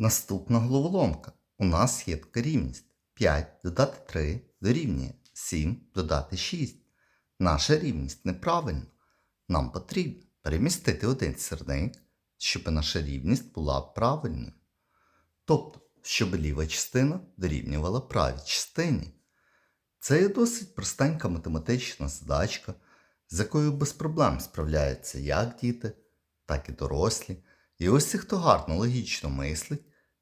Наступна головоломка. У нас є така рівність. 5 додати 3 дорівнює 7 додати 6. Наша рівність неправильна. Нам потрібно перемістити один сірник, щоб наша рівність була правильною. Тобто, щоб ліва частина дорівнювала правій частині. Це є досить простенька математична задачка, з якою без проблем справляються як діти, так і дорослі. І ось хто гарно логічно мислить,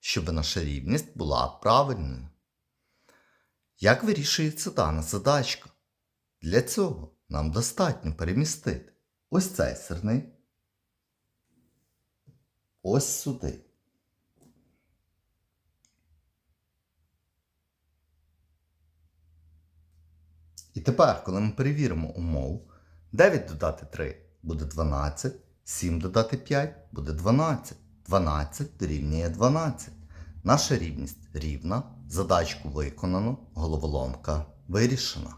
щоб наша рівність була правильною. Як вирішується дана задачка? Для цього нам достатньо перемістити ось цей сирник ось сюди. І тепер, коли ми перевіримо умову, 9 додати 3 буде 12, 7 додати 5 буде 12. 12 дорівнює 12. Наша рівність рівна, задачку виконано, головоломка вирішена.